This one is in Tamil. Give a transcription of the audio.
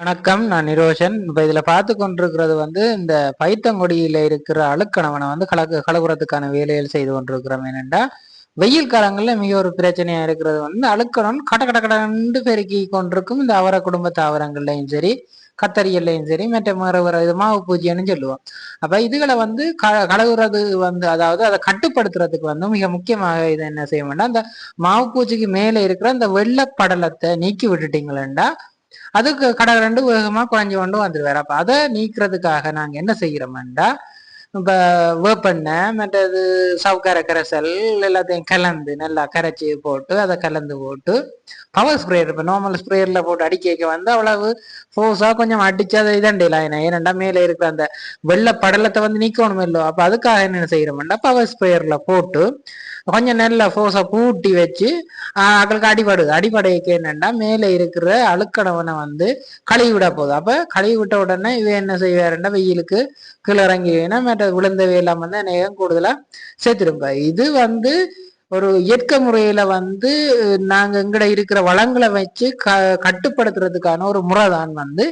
வணக்கம் நான் நிரோஷன். இப்போ இதில் பார்த்து கொண்டிருக்கிறது வந்து இந்த பைத்தங்கொடியில் இருக்கிற அழுக்கணவனை வந்து கலக்கு கலகுறதுக்கான வேலைகள் செய்து கொண்டிருக்கிறோம். ஏனென்றா வெயில் காலங்களில் மிக ஒரு பிரச்சனையாக இருக்கிறது வந்து அழுக்கணவன் கட கட கடண்டு பெருக்கி கொண்டிருக்கும் இந்த அவர குடும்ப தாவரங்கள்லையும் சரி கத்தரியல்லையும் சரி மற்ற மறுவர இது மாவு பூஜைன்னு சொல்லுவோம். அப்போ இதுகளை வந்து க கலகுறது வந்து அதாவது அதை கட்டுப்படுத்துறதுக்கு வந்து மிக முக்கியமாக இது என்ன செய்ய வேண்டாம் அந்த மாவு பூஜைக்கு மேலே இருக்கிற அந்த வெள்ளப்படலத்தை நீக்கி விட்டுட்டீங்களேண்டா அதுக்கு கடை ரெண்டு வேகமா குறைஞ்சு கொண்டு வந்துடுவார் அப்ப அதை நீக்கிறதுக்காக நாங்க என்ன செய்கிறோம்டா இப்போ வேப்பெண்ணெய் மற்றது சவுக்கார கரைசல் எல்லாத்தையும் கலந்து நல்லா கரைச்சி போட்டு அதை கலந்து போட்டு பவர் ஸ்ப்ரேயர் இப்போ நார்மல் ஸ்ப்ரேயரில் போட்டு அடிக்க வந்து அவ்வளவு ஃபோஸாக கொஞ்சம் அடிச்சு அதை இதண்டில ஏனண்டா மேலே இருக்கிற அந்த வெள்ளை படலத்தை வந்து நீக்கணும் இல்லோ அப்போ அதுக்காக என்ன செய்யறோம்டா பவர் ஸ்ப்ரேயரில் போட்டு கொஞ்சம் நல்ல ஃபோர்ஸை பூட்டி வச்சு அதுக்கு அடிபடுது. அடிபடைக்கு என்னென்னா மேலே இருக்கிற அழுக்கணவனை வந்து கழுவி விட போகுது. அப்போ கழுவி விட்ட உடனே இவ என்ன செய்வாருன்னா வெயிலுக்கு கீழே இறங்கி மற்ற விழுந்தவை வேலாம் வந்து நேரம் கூடுதலாக சேர்த்திருப்ப இது வந்து ஒரு இயற்கை முறையில வந்து நாங்க எங்கட இருக்கிற வளங்களை வச்சு க கட்டுப்படுத்துறதுக்கான ஒரு முறை தான் வந்து